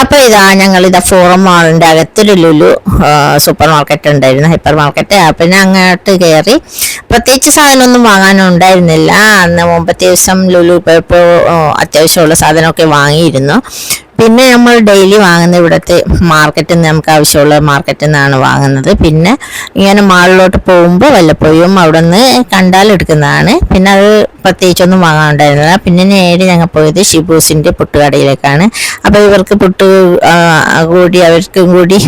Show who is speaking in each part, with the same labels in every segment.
Speaker 1: അപ്പോൾ ഇതാ ഞങ്ങൾ ഇതാ ഫോറം മാളിന്റെ അകത്തൊരു ലുലു സൂപ്പർ മാർക്കറ്റ് ഉണ്ടായിരുന്നു ഹൈപ്പർ മാർക്കറ്റ് അപ്പം ഞാൻ അങ്ങോട്ട് കയറി പ്രത്യേകിച്ച് സാധനമൊന്നും വാങ്ങാനും ഉണ്ടായിരുന്നില്ല. അന്ന് മുമ്പത്തെ ദിവസം ലുലു പോയപ്പോൾ അത്യാവശ്യമുള്ള സാധനമൊക്കെ വാങ്ങിയിരുന്നു. പിന്നെ നമ്മൾ ഡെയിലി വാങ്ങുന്ന ഇവിടുത്തെ മാർക്കറ്റിൽ നിന്ന് നമുക്ക് ആവശ്യമുള്ള മാർക്കറ്റിൽ നിന്നാണ് വാങ്ങുന്നത്. പിന്നെ ഇങ്ങനെ മാളിലോട്ട് പോകുമ്പോൾ വല്ലപ്പോഴും അവിടെ നിന്ന് കണ്ടാലെടുക്കുന്നതാണ് പിന്നെ അത് പ്രത്യേകിച്ചൊന്നും വാങ്ങാനുണ്ടായിരുന്നില്ല പിന്നെ നേരെ ഞങ്ങൾ പോയത് ഷിബൂസിന്റെ പുട്ടുകടയിലേക്കാണ്. അപ്പോൾ ഇവർക്ക് പുട്ട് കൂടി അവർക്കും കൂടി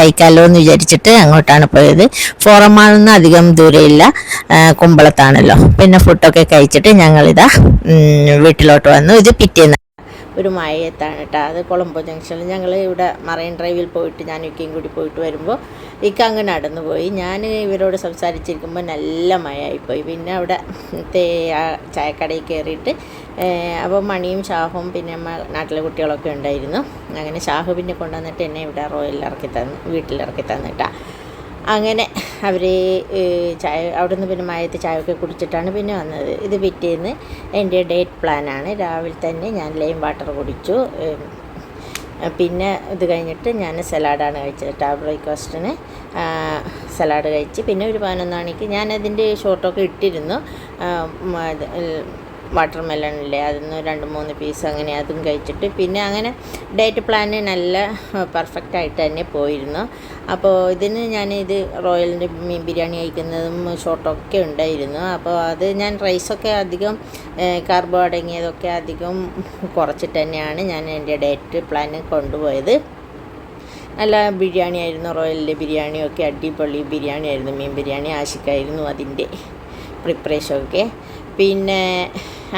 Speaker 1: കഴിക്കാമല്ലോ എന്ന് വിചാരിച്ചിട്ട് അങ്ങോട്ടാണ് പോയത്. ഫോറം മാളിൽ നിന്ന് അധികം ദൂരമില്ല കുമ്പളത്താണല്ലോ. പിന്നെ ഫുഡൊക്കെ കഴിച്ചിട്ട് ഞങ്ങളിതാ വീട്ടിലോട്ട് വന്നു. ഇത് പിറ്റേന്ന് ഒരു മായത്താണ് കേട്ടോ. അത് കൊളംബോ ജംഗ്ഷനിൽ ഞങ്ങൾ ഇവിടെ മറൈൻ ഡ്രൈവിൽ പോയിട്ട് ഞാൻ ഇക്കയും കൂടി പോയിട്ട് വരുമ്പോൾ ഇക്ക അങ്ങ് നടന്നു പോയി. ഞാൻ ഇവരോട് സംസാരിച്ചിരിക്കുമ്പോൾ നല്ല മഴയായിപ്പോയി. പിന്നെ അവിടെ തേ ചായക്കടയിൽ കയറിയിട്ട് അപ്പോൾ മണിയും ഷാഹും പിന്നെ നാട്ടിലെ കുട്ടികളൊക്കെ ഉണ്ടായിരുന്നു. അങ്ങനെ ഷാഹു പിന്നെ കൊണ്ടുവന്നിട്ട് എന്നെ ഇവിടെ റോയലിൽ ഇറക്കി തന്നു വീട്ടിൽ ഇറക്കി തന്നിട്ടാ അങ്ങനെ അവർ ചായ അവിടെ നിന്ന് പിന്നെ മയത്ത് ചായയൊക്കെ കുടിച്ചിട്ടാണ് പിന്നെ വന്നത്. ഇത് പിറ്റേന്ന് എന്റെ ഡേറ്റ് പ്ലാനാണ്. രാവിലെ തന്നെ ഞാൻ ലൈം വാട്ടർ കുടിച്ചു. പിന്നെ ഇത് കഴിഞ്ഞിട്ട് ഞാൻ സലാഡാണ് കഴിച്ചത് ടാ ബ്രേക്ക്ഫാസ്റ്റിന്. സലാഡ് കഴിച്ച് പിന്നെ ഒരു പതിനൊന്ന് മണിക്ക് ഞാൻ അതിന്റെ ഷോർട്ടൊക്കെ ഇട്ടിരുന്നു വാട്ടർ മെലൺ മെലണില്ലേ അതിന്ന് രണ്ട് മൂന്ന് പീസ് അങ്ങനെ അതും കഴിച്ചിട്ട് പിന്നെ അങ്ങനെ ഡയറ്റ് പ്ലാന് നല്ല പെർഫെക്റ്റ് ആയിട്ട് തന്നെ പോയിരുന്നു. അപ്പോൾ ഇതിന് ഞാൻ ഇത് റോയലിന്റെ മീൻ ബിരിയാണി കഴിക്കുന്നതും ഷോർട്ടൊക്കെ ഉണ്ടായിരുന്നു. അപ്പോൾ അത് ഞാൻ റൈസൊക്കെ അധികം കാർബോ അടങ്ങിയതൊക്കെ അധികം കുറച്ചിട്ട് തന്നെയാണ് ഞാൻ എന്റെ ഡയറ്റ് പ്ലാന് കൊണ്ടുപോയത്. നല്ല ബിരിയാണി ആയിരുന്നു റോയലിന്റെ ബിരിയാണിയൊക്കെ അടിപൊളി ബിരിയാണി ആയിരുന്നു മീൻ ബിരിയാണി ആശിക്കായിരുന്നു അതിന്റെ പ്രിപ്പറേഷനൊക്കെ പിന്നെ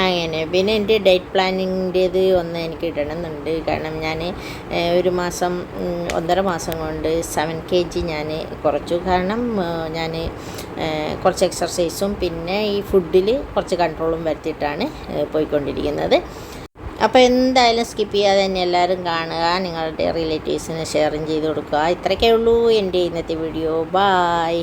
Speaker 1: അങ്ങനെ. പിന്നെ എന്റെ ഡേറ്റ് പ്ലാനിങ്ങിന്റേത് ഒന്ന് എനിക്ക് ഇടണമെന്നുണ്ട്. കാരണം ഞാൻ ഒരു മാസം ഒന്നര മാസം കൊണ്ട് സെവൻ കെ ജി ഞാൻ കുറച്ചു. കാരണം ഞാൻ കുറച്ച് എക്സർസൈസും പിന്നെ ഈ ഫുഡിൽ കുറച്ച് കൺട്രോളും വരുത്തിയിട്ടാണ് പോയിക്കൊണ്ടിരിക്കുന്നത്. അപ്പോൾ എന്തായാലും സ്കിപ്പ് ചെയ്യാതെ തന്നെ എല്ലാവരും കാണുക നിങ്ങളുടെ റിലേറ്റീവ്സിന് ഷെയറും ചെയ്ത് കൊടുക്കുക. ഇത്രയൊക്കെ ഉള്ളൂ എന്റെ ഇന്നത്തെ വീഡിയോ ബായ്